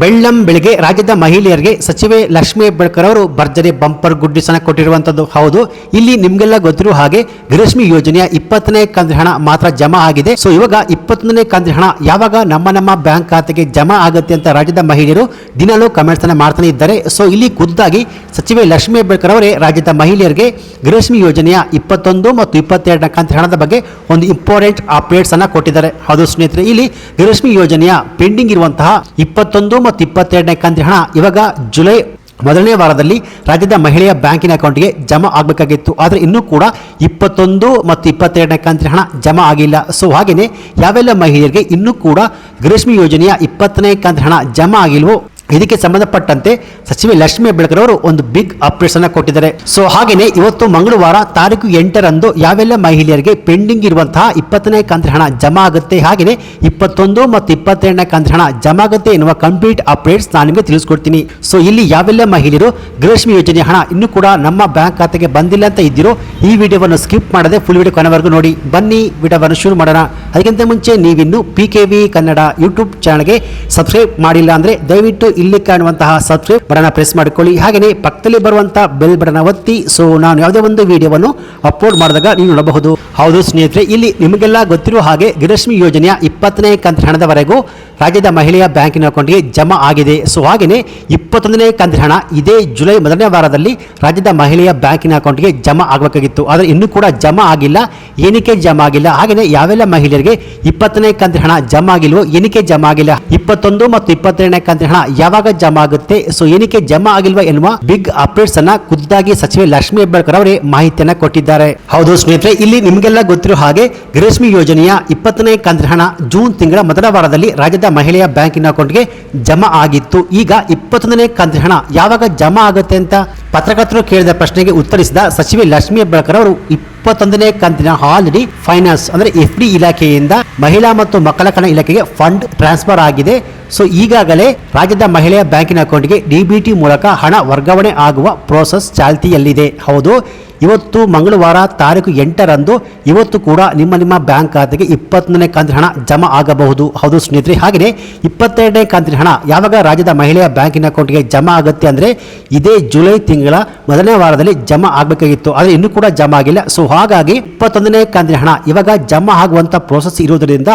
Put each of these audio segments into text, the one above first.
ಬೆಳ್ಳಂ ಬೆಳಿಗ್ಗೆ ರಾಜ್ಯದ ಮಹಿಳೆಯರಿಗೆ ಸಚಿವೆ ಲಕ್ಷ್ಮೀ ಹೆಬ್ಬಾಳ್ಕರ್ ಅವರು ಭರ್ಜರಿ ಬಂಪರ್ ಗುಡ್ಡಿಸನ ಕೊಟ್ಟಿರುವಂತದ್ದು. ಹೌದು, ಇಲ್ಲಿ ನಿಮ್ಗೆಲ್ಲ ಗೊತ್ತಿರೋ ಹಾಗೆ ಗೃಹಲಕ್ಷ್ಮಿ ಯೋಜನೆಯ ಇಪ್ಪತ್ತನೇ ಕಂತು ಹಣ ಮಾತ್ರ ಜಮಾ ಆಗಿದೆ. ಸೊ ಇವಾಗ ಇಪ್ಪತ್ತೊಂದನೇ ಕಂತು ಹಣ ಯಾವಾಗ ನಮ್ಮ ನಮ್ಮ ಬ್ಯಾಂಕ್ ಖಾತೆಗೆ ಜಮಾ ಆಗುತ್ತೆ ಅಂತ ರಾಜ್ಯದ ಮಹಿಳೆಯರು ದಿನಾಲೂ ಕಮೆಂಟ್ಸ್ ಅನ್ನ ಮಾಡ್ತಾನೆ ಇದ್ದಾರೆ. ಸೊ ಇಲ್ಲಿ ಖುದ್ದಾಗಿ ಸಚಿವೆ ಲಕ್ಷ್ಮೀ ಹೆಬ್ಬಾಳ್ಕರ್ ಅವರೇ ರಾಜ್ಯದ ಮಹಿಳೆಯರಿಗೆ ಗೃಹಲಕ್ಷ್ಮಿ ಯೋಜನೆಯ ಇಪ್ಪತ್ತೊಂದು ಮತ್ತು ಇಪ್ಪತ್ತೆರಡನೇ ಕಂತು ಹಣದ ಬಗ್ಗೆ ಒಂದು ಇಂಪಾರ್ಟೆಂಟ್ ಅಪ್ಡೇಟ್ಸ್ ಅನ್ನ ಕೊಟ್ಟಿದ್ದಾರೆ. ಹೌದು ಸ್ನೇಹಿತರೆ, ಇಲ್ಲಿ ಗೃಹಲಕ್ಷ್ಮಿ ಯೋಜನೆಯ ಪೆಂಡಿಂಗ್ ಇರುವಂತಹ ಇಪ್ಪತ್ತೊಂದು ಮತ್ತು ಇಪ್ಪತ್ತೆರಡನೇ ಕಂತಿನ ಹಣ ಇವಾಗ ಜುಲೈ ಮೊದಲನೇ ವಾರದಲ್ಲಿ ರಾಜ್ಯದ ಮಹಿಳೆಯ ಬ್ಯಾಂಕಿನ ಅಕೌಂಟ್ಗೆ ಜಮಾ ಆಗಬೇಕಾಗಿತ್ತು. ಆದರೆ ಇನ್ನೂ ಕೂಡ ಇಪ್ಪತ್ತೊಂದು ಮತ್ತು ಇಪ್ಪತ್ತೆರಡನೇ ಕಂತಿನ ಹಣ ಜಮಾ ಆಗಿಲ್ಲ. ಸೊ ಹಾಗೆಯೇ ಯಾವೆಲ್ಲ ಮಹಿಳೆಯರಿಗೆ ಇನ್ನೂ ಕೂಡ ಗ್ರೀಷ್ಮಿ ಯೋಜನೆಯ ಇಪ್ಪತ್ತನೇ ಕಂತಿನ ಹಣ ಜಮಾ ಆಗಿಲ್ವೋ ಇದಕ್ಕೆ ಸಂಬಂಧಪಟ್ಟಂತೆ ಸಚಿವೆ ಲಕ್ಷ್ಮೀ ಹೆಬ್ಬಾಳ್ಕರ್ ಅವರು ಒಂದು ಬಿಗ್ ಅಪ್ಡೇಟ್ಸ್ ಅನ್ನ ಕೊಟ್ಟಿದ್ದಾರೆ. ಸೊ ಹಾಗೆಯೇ ಇವತ್ತು ಮಂಗಳವಾರ ತಾರೀಕು ಎಂಟರಂದು ಯಾವೆಲ್ಲ ಮಹಿಳೆಯರಿಗೆ ಪೆಂಡಿಂಗ್ ಇರುವಂತಹ ಇಪ್ಪತ್ತನೇ ಕಂತ್ರಿ ಹಣ ಜಮಾ ಆಗುತ್ತೆ ಹಾಗೆಯೇ ಇಪ್ಪತ್ತೊಂದು ಮತ್ತು ಇಪ್ಪತ್ತೆರಡನೇ ಕಂತ್ರಿ ಹಣ ಜಮಾ ಆಗುತ್ತೆ ಎನ್ನುವ ಕಂಪ್ಲೀಟ್ ಅಪ್ಡೇಟ್ಸ್ ನಾನು ನಿಮಗೆ ತಿಳಿಸ್ಕೊಡ್ತೀನಿ. ಸೊ ಇಲ್ಲಿ ಯಾವೆಲ್ಲ ಮಹಿಳೆಯರು ಗೃಹಲಕ್ಷ್ಮಿ ಯೋಜನೆ ಹಣ ಇನ್ನೂ ಕೂಡ ನಮ್ಮ ಬ್ಯಾಂಕ್ ಖಾತೆಗೆ ಬಂದಿಲ್ಲ ಅಂತ ಇದ್ದೀರೋ ಈ ವಿಡಿಯೋವನ್ನು ಸ್ಕಿಪ್ ಮಾಡದೆ ಫುಲ್ ವಿಡಿಯೋ ಕೊನೆವರೆಗೂ ನೋಡಿ. ಬನ್ನಿ, ವಿಡಿಯೋವನ್ನು ಶುರು ಮಾಡೋಣ. ಅದಕ್ಕಿಂತ ಮುಂಚೆ ನೀವಿನ್ನು P K V Kannada YouTube ಚಾನಲ್ಗೆ ಸಬ್ಸ್ಕ್ರೈಬ್ ಮಾಡಿಲ್ಲ ಅಂದರೆ ದಯವಿಟ್ಟು ಇಲ್ಲಿ ಕಾಣುವಂತಹ ಸಬ್ಸ್ಕ್ರೈಬ್ ಬಟನ್ ಪ್ರೆಸ್ ಮಾಡಿಕೊಳ್ಳಿ. ಹಾಗೆಯೇ ಪಕ್ಕದಲ್ಲಿ ಬರುವಂತಹ ಬೆಲ್ ಬಟನ್ ಒತ್ತಿ. ಸೊ ನಾನು ಯಾವುದೇ ಒಂದು ವಿಡಿಯೋವನ್ನು ಅಪ್ಲೋಡ್ ಮಾಡಿದಾಗ ನೀವು ನೋಡಬಹುದು. ಹೌದು ಸ್ನೇಹಿತರೆ, ಇಲ್ಲಿ ನಿಮಗೆಲ್ಲ ಗೊತ್ತಿರುವ ಹಾಗೆ ಗಿರಶ್ಮಿ ಯೋಜನೆಯ ಇಪ್ಪತ್ತನೇ ಕಂತು ಹಣದವರೆಗೂ ರಾಜ್ಯದ ಮಹಿಳೆಯ ಬ್ಯಾಂಕಿನ ಅಕೌಂಟ್ಗೆ ಜಮಾ ಆಗಿದೆ. ಸೊ ಹಾಗೆಯೇ ಇಪ್ಪತ್ತೊಂದನೇ ಕಂತಿನ ಹಣ ಇದೇ ಜುಲೈ ಮೊದಲನೇ ವಾರದಲ್ಲಿ ರಾಜ್ಯದ ಮಹಿಳೆಯ ಬ್ಯಾಂಕಿನ ಅಕೌಂಟ್ಗೆ ಜಮಾ ಆಗಬೇಕಾಗಿತ್ತು. ಆದರೆ ಇನ್ನೂ ಕೂಡ ಜಮಾ ಆಗಿಲ್ಲ, ಏನಕ್ಕೆ ಜಮಾ ಆಗಿಲ್ಲ, ಹಾಗೆಯೇ ಯಾವೆಲ್ಲ ಮಹಿಳೆಯರಿಗೆ ಇಪ್ಪತ್ತನೇ ಕಂತಿನ ಹಣ ಜಮಾ ಆಗಿಲ್ವೋ, ಏನಕ್ಕೆ ಜಮಾ ಆಗಿಲ್ಲ, ಇಪ್ಪತ್ತೊಂದು ಮತ್ತು ಇಪ್ಪತ್ತೆರಡನೇ ಕಂತಿನ ಹಣ ಯಾವಾಗ ಜಮಾ ಆಗುತ್ತೆ, ಸೊ ಏನಕ್ಕೆ ಜಮಾ ಆಗಿಲ್ವ ಎನ್ನುವ ಬಿಗ್ ಅಪ್ಡೇಟ್ಸ್ ಅನ್ನ ಖುದ್ದಾಗಿ ಸಚಿವೆ ಲಕ್ಷ್ಮೀ ಹೆಬ್ಬಾಳ್ಕರ್ ಅವರೇ ಮಾಹಿತಿಯನ್ನ ಕೊಟ್ಟಿದ್ದಾರೆ. ಹೌದು ಸ್ನೇಹಿತರೆ, ಇಲ್ಲಿ ನಿಮಗೆಲ್ಲ ಗೊತ್ತಿರೋ ಹಾಗೆ ಗೃಹಲಕ್ಷ್ಮಿ ಯೋಜನೆಯ ಇಪ್ಪತ್ತನೇ ಕಂತಿನ ಹಣ ಜೂನ್ ತಿಂಗಳ ಮೊದಲ ವಾರದಲ್ಲಿ ರಾಜ್ಯದ ಮಹಿಳೆಯ ಬ್ಯಾಂಕಿನ ಅಕೌಂಟ್ಗೆ ಜಮಾ ಆಗಿತ್ತು. ಈಗ ಇಪ್ಪತ್ತೊಂದನೇ ಕಂತಿನ ಹಣ ಯಾವಾಗ ಜಮಾ ಆಗುತ್ತೆ ಅಂತ ಪತ್ರಕರ್ತರು ಕೇಳಿದ ಪ್ರಶ್ನೆಗೆ ಉತ್ತರಿಸಿದ ಸಚಿವೆ ಲಕ್ಷ್ಮೀ ಹೆಬ್ಬಾಳ್ಕರ್ ಅವರು, ಇಪ್ಪತ್ತೊಂದನೇ ಕಂತಿನ ಆಲ್ರೆಡಿ ಫೈನಾನ್ಸ್ ಅಂದ್ರೆ ಎಫ್ ಡಿ ಇಲಾಖೆಯಿಂದ ಮಹಿಳಾ ಮತ್ತು ಮಕ್ಕಳ ಕಣ ಇಲಾಖೆಗೆ ಫಂಡ್ ಟ್ರಾನ್ಸ್ಫರ್ ಆಗಿದೆ. ಸೊ ಈಗಾಗಲೇ ರಾಜ್ಯದ ಮಹಿಳೆಯ ಬ್ಯಾಂಕಿನ ಅಕೌಂಟ್ಗೆ ಡಿ ಮೂಲಕ ಹಣ ವರ್ಗಾವಣೆ ಆಗುವ ಪ್ರೋಸೆಸ್ ಚಾಲ್ತಿಯಲ್ಲಿದೆ. ಹೌದು, ಇವತ್ತು ಮಂಗಳವಾರ ತಾರೀಕು ಎಂಟರಂದು ಇವತ್ತು ಕೂಡ ನಿಮ್ಮ ನಿಮ್ಮ ಬ್ಯಾಂಕ್ ಖಾತೆಗೆ ಇಪ್ಪತ್ತನೇ ಕಂತಿನ ಹಣ ಜಮಾ ಆಗಬಹುದು. ಹೌದು ಸ್ನೇಹಿತರೆ, ಹಾಗೆಯೇ ಇಪ್ಪತ್ತೆರಡನೇ ಕಂತಿನ ಹಣ ಯಾವಾಗ ರಾಜ್ಯದ ಮಹಿಳೆಯ ಬ್ಯಾಂಕಿನ ಅಕೌಂಟ್ಗೆ ಜಮಾ ಆಗುತ್ತೆ ಅಂದರೆ ಇದೇ ಜುಲೈ ತಿಂಗಳ ಮೊದಲನೇ ವಾರದಲ್ಲಿ ಜಮಾ ಆಗಬೇಕಾಗಿತ್ತು. ಆದರೆ ಇನ್ನೂ ಕೂಡ ಜಮಾ ಆಗಿಲ್ಲ. ಸೊ ಹಾಗಾಗಿ ಇಪ್ಪತ್ತೊಂದನೇ ಕಂತಿನ ಹಣ ಇವಾಗ ಜಮಾ ಆಗುವಂಥ ಪ್ರೋಸೆಸ್ ಇರುವುದರಿಂದ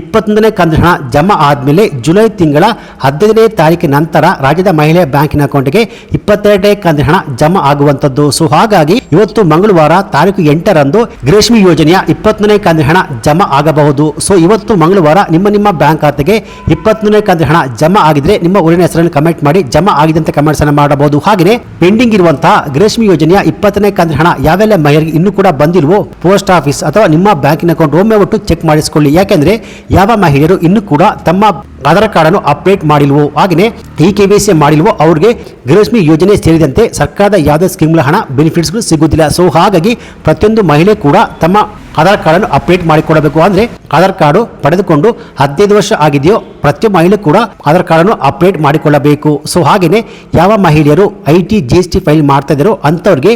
ಇಪ್ಪತ್ತೊಂದನೇ ಕಂತಿನ ಹಣ ಜಮಾ ಆದಮೇಲೆ ಜುಲೈ ತಿಂಗಳ ಹದಿನೈದನೇ ತಾರೀಕಿನ ನಂತರ ರಾಜ್ಯದ ಮಹಿಳೆಯ ಬ್ಯಾಂಕಿನ ಅಕೌಂಟ್ಗೆ ಇಪ್ಪತ್ತೆರಡನೇ ಕಂತಿನ ಹಣ ಜಮಾ ಆಗುವಂಥದ್ದು. ಸೊ, ಹಾಗಾಗಿ ಇವತ್ತು ಮಂಗಳವಾರ ತಾರೀಕು ಎಂಟರಂದು ಗ್ರೇಷ್ಮಿ ಯೋಜನೆಯ ಇಪ್ಪತ್ತನೇ ಕಂತಿನ ಹಣ ಜಮಾ ಆಗಬಹುದು. ಸೊ, ಇವತ್ತು ಮಂಗಳವಾರ ನಿಮ್ಮ ನಿಮ್ಮ ಬ್ಯಾಂಕ್ ಖಾತೆಗೆ ಇಪ್ಪತ್ತನೇ ಕಂತಿನ ಹಣ ಜಮಾ ಆಗಿದ್ರೆ ನಿಮ್ಮ ಊರಿನ ಹೆಸರನ್ನು ಕಮೆಂಟ್ ಮಾಡಿ ಜಮಾ ಆಗಿದೆ ಕಮೆಂಟ್ಸ್ ಅನ್ನು ಮಾಡಬಹುದು. ಹಾಗೆಯೇ ಪೆಂಡಿಂಗ್ ಇರುವಂತಹ ಗ್ರೇಷ್ಮಿ ಯೋಜನೆಯ ಇಪ್ಪತ್ತನೇ ಕಂತಿನ ಹಣ ಯಾವೆಲ್ಲ ಮಹಿಳೆಗೆ ಇನ್ನೂ ಕೂಡ ಬಂದಿಲ್ವೋ, ಪೋಸ್ಟ್ ಆಫೀಸ್ ಅಥವಾ ನಿಮ್ಮ ಬ್ಯಾಂಕಿನ ಅಕೌಂಟ್ ಒಮ್ಮೆ ಒಟ್ಟು ಚೆಕ್ ಮಾಡಿಸಿಕೊಳ್ಳಿ. ಯಾಕೆಂದ್ರೆ ಯಾವ ಮಹಿಳೆಯರು ಇನ್ನೂ ಕೂಡ ತಮ್ಮ ಆಧಾರ್ ಕಾರ್ಡ್ ಅನ್ನು ಅಪ್ಡೇಟ್ ಮಾಡಿಲ್ವೋ? ಹಾಗೆಯೇ ಇ ಕೆ ವಿ ಸಿ ಮಾಡಿಲ್ವೋ? ಅವ್ರಿಗೆ ಗೃಹಲಕ್ಷ್ಮಿ ಯೋಜನೆ ಸೇರಿದಂತೆ ಸರ್ಕಾರದ ಯಾವುದೇ ಸ್ಕೀಮ್ಗಳ ಹಣ ಬೆನಿಫಿಟ್ಸ್ಗಳು ಸಿಗುವುದಿಲ್ಲ. ಸೊ ಹಾಗಾಗಿ ಪ್ರತಿಯೊಂದು ಮಹಿಳೆ ಕೂಡ ತಮ್ಮ ಆಧಾರ್ ಕಾರ್ಡನ್ನು ಅಪ್ಡೇಟ್ ಮಾಡಿಕೊಡಬೇಕು. ಅಂದರೆ ಆಧಾರ್ ಕಾರ್ಡು ಪಡೆದುಕೊಂಡು ಹದಿನೈದು ವರ್ಷ ಆಗಿದೆಯೋ ಪ್ರತಿ ಮಹಿಳೆ ಕೂಡ ಆಧಾರ್ ಕಾರ್ಡನ್ನು ಅಪ್ಡೇಟ್ ಮಾಡಿಕೊಳ್ಳಬೇಕು. ಸೊ ಹಾಗೆಯೇ ಯಾವ ಮಹಿಳೆಯರು I T, G S T file ಮಾಡ್ತಾ ಇದ್ದಾರೋ ಅಂಥವ್ರಿಗೆ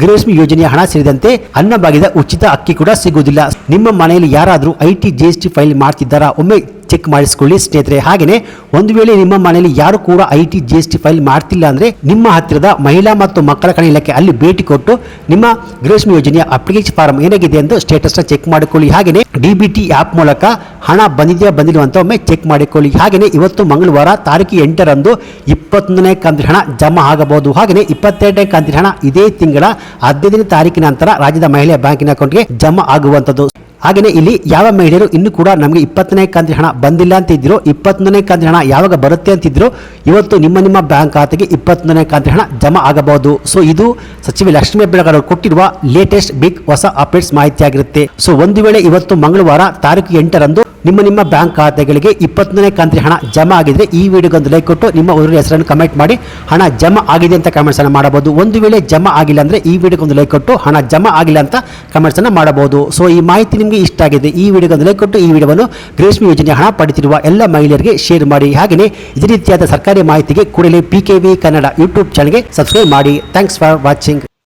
ಗೃಹಲಕ್ಷ್ಮಿ ಯೋಜನೆಯ ಹಣ ಸೇರಿದಂತೆ ಅನ್ನಭಾಗ್ಯದ ಉಚಿತ ಅಕ್ಕಿ ಕೂಡ ಸಿಗುವುದಿಲ್ಲ. ನಿಮ್ಮ ಮನೆಯಲ್ಲಿ ಯಾರಾದರೂ I T, G S T file ಮಾಡ್ತಿದ್ದಾರಾ? ಒಮ್ಮೆ ಚೆಕ್ ಮಾಡಿಸ್ಕೊಳ್ಳಿ ಸ್ನೇಹಿತರೆ. ಹಾಗೆಯೇ ಒಂದು ವೇಳೆ ನಿಮ್ಮ ಮನೆಯಲ್ಲಿ ಯಾರು ಕೂಡ I T G S T file ಮಾಡ್ತಿಲ್ಲ ಅಂದರೆ ನಿಮ್ಮ ಹತ್ತಿರದ ಮಹಿಳಾ ಮತ್ತು ಮಕ್ಕಳ ಕಣ ಇಲಾಖೆ ಅಲ್ಲಿ ಭೇಟಿ ಕೊಟ್ಟು ನಿಮ್ಮ ಗೃಹಲಕ್ಷ್ಮಿ ಯೋಜನೆಯ ಅಪ್ಲಿಕೇಶನ್ ಫಾರ್ಮ್ ಏನಾಗಿದೆ ಎಂದು ಸ್ಟೇಟಸ್ನ ಚೆಕ್ ಮಾಡಿಕೊಳ್ಳಿ. ಹಾಗೆಯೇ ಡಿ ಬಿ ಆ್ಯಪ್ ಮೂಲಕ ಹಣ ಬಂದಿದೆಯಾ ಬಂದಿಲ್ಲ ಅಂತ ಒಮ್ಮೆ ಚೆಕ್ ಮಾಡಿಕೊಳ್ಳಿ. ಹಾಗೆಯೇ ಇವತ್ತು ಮಂಗಳವಾರ ತಾರೀಕು ಎಂಟರಂದು ಇಪ್ಪತ್ತೊಂದನೇ ಕಂತಿನ ಹಣ ಜಮಾ ಆಗಬಹುದು. ಹಾಗೆಯೇ ಇಪ್ಪತ್ತೆರಡನೇ ಕಂತಿನ ಹಣ ಇದೇ ತಿಂಗಳ ಹದಿನೈದನೇ ತಾರೀಕಿನ ನಂತರ ರಾಜ್ಯದ ಮಹಿಳೆಯ ಬ್ಯಾಂಕಿನ ಅಕೌಂಟ್ಗೆ ಜಮಾ ಆಗುವಂಥದ್ದು. ಹಾಗೆಯೇ ಇಲ್ಲಿ ಯಾವ ಮಹಿಳೆಯರು ಇನ್ನು ಕೂಡ ನಮಗೆ ಇಪ್ಪತ್ತನೇ ಕಂತಿನ ಹಣ ಬಂದಿಲ್ಲ ಅಂತ ಇದ್ರೋ ಇಪ್ಪತ್ತೊಂದನೇ ಕಂತಿನ ಹಣ ಯಾವಾಗ ಬರುತ್ತೆ ಅಂತಿದ್ರು ಇವತ್ತು ನಿಮ್ಮ ನಿಮ್ಮ ಬ್ಯಾಂಕ್ ಖಾತೆಗೆ ಇಪ್ಪತ್ತೊಂದನೇ ಕಂತಿನ ಹಣ ಜಮಾ ಆಗಬಹುದು. ಸೊ ಇದು ಸಚಿವೆ ಲಕ್ಷ್ಮೀ ಬೆಳಗಾರ್ ಕೊಟ್ಟಿರುವ ಲೇಟೆಸ್ಟ್ ಬಿಗ್ ಹೊಸ ಅಪ್ಡೇಟ್ಸ್ ಮಾಹಿತಿಯಾಗಿರುತ್ತೆ. ಸೊ ಒಂದು ವೇಳೆ ಇವತ್ತು ಮಂಗಳವಾರ ತಾರೀಕು ಎಂಟರಂದು ನಿಮ್ಮ ನಿಮ್ಮ ಬ್ಯಾಂಕ್ ಖಾತೆಗಳಿಗೆ ಇಪ್ಪತ್ತನೇ ಕಂತಿನ ಹಣ ಜಮಾ ಆಗಿದ್ರೆ ಈ ವಿಡಿಯೋಗೊಂದು ಲೈಕ್ ಕೊಟ್ಟು ನಿಮ್ಮ ಊರಿನ ಹೆಸರನ್ನು ಕಮೆಂಟ್ ಮಾಡಿ, ಹಣ ಜಮಾ ಆಗಿದೆ ಅಂತ ಕಮೆಂಟ್ಸ್ ಅನ್ನು ಮಾಡಬಹುದು. ಒಂದು ವೇಳೆ ಜಮಾ ಆಗಿಲ್ಲ ಅಂದ್ರೆ ಈ ವಿಡಿಯೋಗೊಂದು ಲೈಕ್ ಕೊಟ್ಟು ಹಣ ಜಮಾ ಆಗಿಲ್ಲ ಅಂತ ಕಮೆಂಟ್ಸ್ ಅನ್ನು ಮಾಡಬಹುದು. ಸೊ ಈ ಮಾಹಿತಿ ನಿಮಗೆ ಇಷ್ಟ ಆಗಿದೆ ಈ ವಿಡಿಯೋಗೊಂದು ಲೈಕ್ ಕೊಟ್ಟು ಈ ವಿಡಿಯೋವನ್ನು ರೇಷ್ಮೆ ಯೋಜನೆ ಹಣ ಪಡೆದಿರುವ ಎಲ್ಲ ಮಹಿಳೆಯರಿಗೆ ಶೇರ್ ಮಾಡಿ. ಹಾಗೆಯೇ ಇದೇ ರೀತಿಯಾದ ಸರ್ಕಾರಿ ಮಾಹಿತಿಗೆ ಕೂಡಲೇ P K V Kannada YouTube ಚಾನಲ್ಗೆ ಸಬ್ಸ್ಕ್ರೈಬ್ ಮಾಡಿ. Thanks for watching